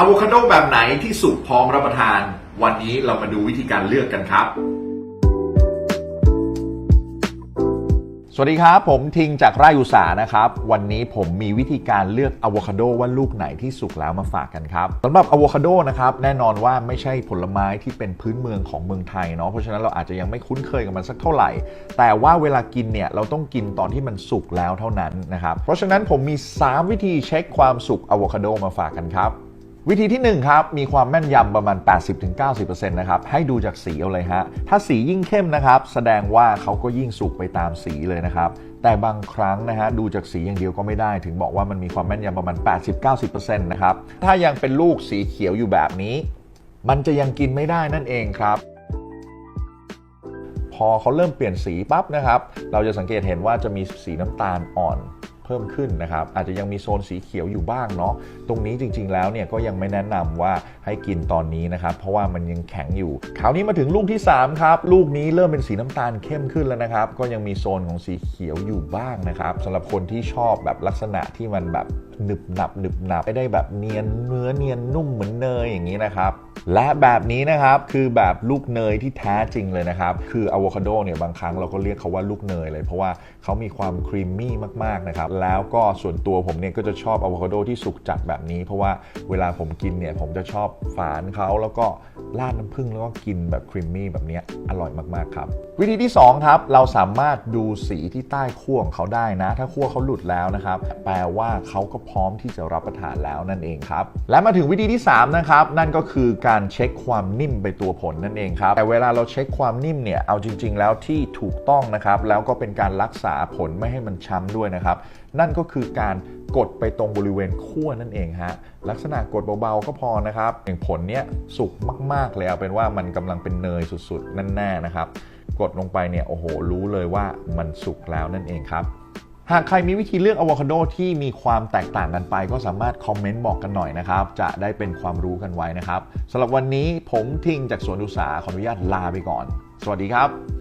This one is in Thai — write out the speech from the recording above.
อะโวคาโดแบบไหนที่สุกพร้อมรับประทาน วันนี้เรามาดูวิธีการเลือกกันครับ สวัสดีครับ ผมทิงจากไร่อุตสาหนะครับ วันนี้ผมมีวิธีการเลือกอะโวคาโดว่าลูกไหนที่สุกแล้วมาฝากกันครับสำหรับอะโวคาโดนะครับแน่นอนว่าไม่ใช่ผลไม้ที่เป็นพื้นเมืองของเมืองไทยเนาะเพราะฉะนั้นเราอาจจะยังไม่คุ้นเคยกับมันสักเท่าไหร่ แต่ว่าเวลากินเนี่ยเราต้องกินตอนที่มันสุกแล้วเท่านั้นนะครับเพราะฉะนั้นผมมี 3 วิธีเช็คความสุกอะโวคาโดมาฝากกันครับ วิธีที่ 1 ครับ มีความแม่นยำประมาณ 80-90%นะครับให้ดูจากสีเอาเลยฮะ ถ้าสียิ่งเข้มนะครับ แสดงว่าเขาก็ยิ่งสุกไปตามสีเลยนะครับแต่บางครั้งนะฮะดูจากสีอย่างเดียวก็ไม่ได้ ถึงบอกว่ามันมีความแม่นยำประมาณ 80-90%นะครับถ้ายังเป็นลูกสีเขียวอยู่แบบนี้ มันจะยังกินไม่ได้นั่นเองครับ พอเขาเริ่มเปลี่ยนสีปั๊บนะครับ เราจะสังเกตเห็นว่าจะมีสีน้ำตาลอ่อน พิ่มขึ้นนะครับ อาจจะยังมีโซนสีเขียวอยู่บ้างเนาะตรงนี้จริง ๆ แล้วเนี่ยก็ยังไม่แนะนำว่าให้กินตอนนี้นะครับ เพราะว่ามันยังแข็งอยู่คราวนี้มาถึงลูกที่ 3 ครับ ลูกนี้เริ่มเป็นสีน้ำตาลเข้มขึ้นแล้วนะครับ ก็ยังมีโซนของสีเขียวอยู่บ้างนะครับสำหรับคนที่ชอบแบบลักษณะที่มันแบบ หนึบหนับหนึบหนับไม่ได้แบบเนียนเนื้อเนียนนุ่มเหมือนเนยอย่างนี้นะครับและแบบนี้นะครับคือแบบลูกเนยที่แท้จริงเลยนะครับ คืออะโวคาโดเนี่ยบางครั้งเราก็เรียกเขาว่าลูกเนยเลยเพราะว่าเขามีความครีมมี่มากๆนะครับ แล้วก็ส่วนตัวผมเนี่ยก็จะชอบอะโวคาโดที่สุกจัดแบบนี้ เพราะว่าเวลาผมกินเนี่ยผมจะชอบฝานเขาแล้วก็ราดน้ำผึ้งแล้วก็กินแบบครีมมี่แบบนี้อร่อยมากๆครับ วิธีที่สองครับ เราสามารถดูสีที่ใต้ขั้วของเขาได้นะ ถ้าขั้วเขาหลุดแล้วนะครับ แปลว่าเขาก็พร้อมที่จะรับประทานแล้วนั่นเองครับ และมาถึงวิธีที่สามนะครับ นั่นก็คือการเช็คความนิ่มไปตัวผลนั่นเองครับ แต่เวลาเราเช็คความนิ่มเนี่ยเอาจริง ๆ แล้วที่ถูกต้องนะครับ แล้วก็เป็นการรักษาผลไม่ให้มันช้ำด้วยนะครับ นั่นก็คือการกดไปตรงบริเวณขั้วนั่นเองฮะลักษณะกดเบาๆก็พอนะครับอย่างผลเนี้ยสุกมากๆเลยเอาเป็นว่ามันกำลังเป็นเนยสุดๆแน่ๆนะครับ กดลงไปเนี่ยโอ้โหรู้เลยว่ามันสุกแล้วนั่นเองครับ หากใครมีวิธีเลือกอะโวคาโดที่มีความแตกต่างกันไป ก็สามารถคอมเมนต์บอกกันหน่อยนะครับ จะได้เป็นความรู้กันไว้นะครับสำหรับวันนี้ผมทิงจากสวนอุตสาขออนุญาตลาไปก่อน สวัสดีครับ